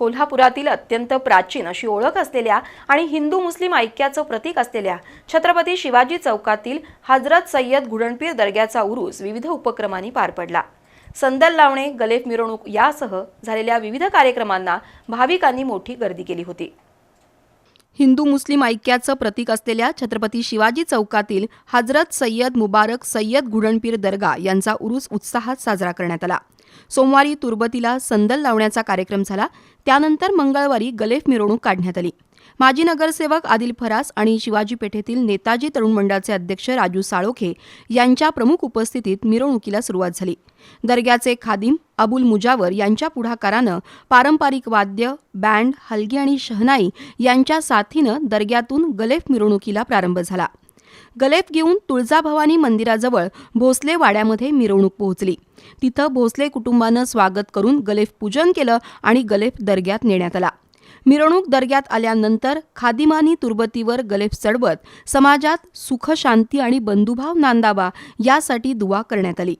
कोल्हापुरातील अत्यंत प्राचीन अशी ओळख असलेल्या आणि हिंदू मुस्लिम ऐक्याचं प्रतीक असलेल्या छत्रपती शिवाजी चौकातील हजरत सय्यद घुडणपीर दर्ग्याचा उरूस विविध उपक्रमांनी पार पडला. संदल लावणे गलेफ मिरवणूक यासह झालेल्या विविध कार्यक्रमांना भाविकांनी मोठी गर्दी केली होती. हिंदू मुस्लिम ऐक्याचं प्रतीक असलेल्या छत्रपती शिवाजी चौकातील हजरत सय्यद मुबारक सय्यद घुडणपीर दर्गा यांचा उरूस उत्साहात साजरा करण्यात आला. सोमवारी तुर्बतीला संदल लावण्याचा कार्यक्रम झाला. त्यानंतर मंगळवारी गलेफ मिरवणूक काढण्यात आली. माजी नगरसेवक आदिल फरास आणि शिवाजी पेठेतील नेताजी तरुण मंडळाचे अध्यक्ष राजू साळोखे यांच्या प्रमुख उपस्थितीत मिरवणुकीला सुरुवात झाली. दर्ग्याचे खादिम अबुल मुजावर यांच्या पुढाकारानं पारंपरिक वाद्य बँड हलगी आणि शहनाई यांच्या साथीनं दर्ग्यातून गलेफ मिरवणुकीला प्रारंभ झाला. गलेफ घेऊन तुळजाभवानी मंदिराजवळ भोसले वाड्यामध्ये मिरवणूक पोहोचली. तिथं भोसले कुटुंबानं स्वागत करून गलेफ पूजन केलं आणि गलेफ दर्ग्यात नेण्यात आला. मिरवणूक दर्ग्यात आल्यानंतर खादिमानी तुर्बतीवर गलेफ चढवत समाजात सुख शांती आणि बंधुभाव नांदावा यासाठी दुवा करण्यात आली.